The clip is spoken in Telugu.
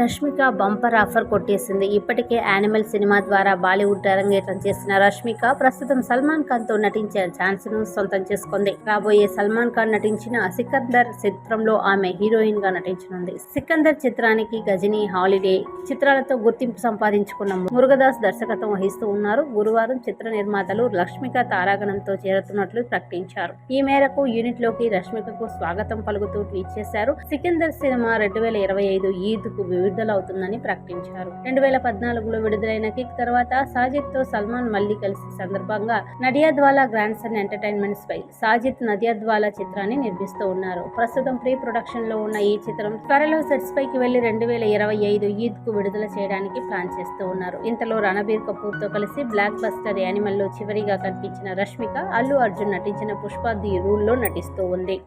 రష్మిక బంపర్ ఆఫర్ కొట్టేసింది. ఇప్పటికే యానిమల్ సినిమా ద్వారా బాలీవుడ్ అరంగేట్రం చేసిన రష్మిక ప్రస్తుతం సల్మాన్ ఖాన్తో నటించే ఛాన్స్ను సొంతం చేసుకుంది. రాబోయే సల్మాన్ ఖాన్ నటించిన సికందర్ చిత్రంలో ఆమె హీరోయిన్గా నటించనుంది. సికందర్ చిత్రానికి గజనీ హాలిడే చిత్రాలతో గుర్తింపు సంపాదించుకున్న మురుగదాస్ దర్శకత్వం వహిస్తూ ఉన్నారు. గురువారం చిత్ర నిర్మాతలు లక్ష్మిక తారాగణంతో చేరుతున్నట్లు ప్రకటించారు. ఈ మేరకు యూనిట్లోకి రష్మికకు స్వాగతం పలుకుతూ ట్వీట్ చేశారు. సికిందర్ సినిమా రెండు వేల ఇరవై ఐదు ఈద్కు విడుదలవుతుందని ప్రకటించారు. రెండు వేల పద్నాలుగులో విడుదలైన కిక్ తర్వాత సాజిద్తో సల్మాన్ మళ్ళీ కలిసి సందర్భంగా నడియాద్వాలా గ్రాండ్ సన్ ఎంటర్టైన్మెంట్స్ పై సాజిద్ నదియాద్వాలా చిత్రాన్ని నిర్మిస్తూ ఉన్నారు. ప్రస్తుతం ప్రీ ప్రొడక్షన్లో ఉన్న ఈ చిత్రం త్వరలో సెట్స్ పైకి వెళ్ళి రెండు వేల ఇరవై ఐదు ఈద్కు విడుదల చేయడానికి ప్లాన్ చేస్తూ ఉన్నారు. ఇంతలో రణబీర్ కపూర్తో కలిసి బ్లాక్ బస్టర్ యానిమల్లో చివరిగా కనిపించిన రష్మిక అల్లు అర్జున్ నటించిన పుష్ప ది రూల్లో నటిస్తూ ఉంది.